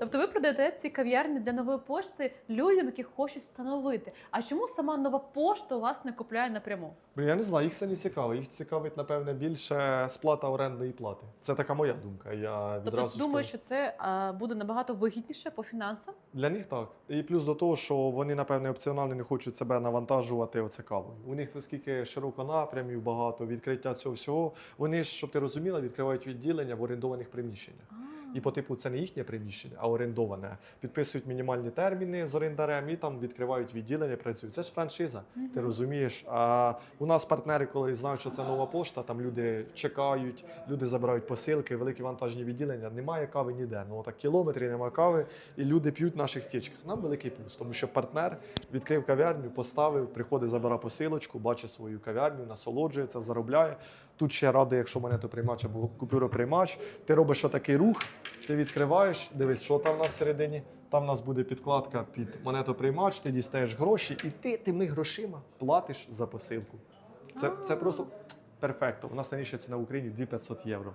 Тобто ви продаєте ці кав'ярні для нової пошти людям, які хочуть встановити. А чому сама нова пошта у вас не купляє напряму? Блін, я не знаю, їх це не цікаво. Їх цікавить, напевне, більше сплата орендної плати. Це така моя думка. Я Тобто думаю, що це а, буде набагато вигідніше по фінансам. Для них так. І плюс до того, що вони, напевне, опціонально не хочуть себе навантажувати оце кавою. У них наскільки широко напрямів, багато відкриття цього всього. Вони ж, щоб ти розуміла, відкривають відділення в орендованих приміщеннях. І по типу це не їхнє приміщення, а орендоване. Підписують мінімальні терміни з орендарем і там відкривають відділення, працюють. Це ж франшиза. Ти розумієш? А у нас партнери, коли знають, що це нова пошта, там люди чекають, люди забирають посилки, великі вантажні відділення. Немає кави ніде. Ну так кілометрів немає кави, і люди п'ють в наших стічках. Нам великий плюс, тому що партнер відкрив кав'ярню, поставив, приходить, забирає посилочку, бачить свою кав'ярню, насолоджується, заробляє. Тут ще радий, якщо монету приймач або купюроприймач. Ти робиш отакий рух, ти відкриваєш, дивись, що там у нас всередині. Там у нас буде підкладка під монетоприймач, ти дістаєш гроші, і ти тими грошима платиш за посилку. Це, це просто перфекто. У нас найнижча ціна в Україні 2500 євро.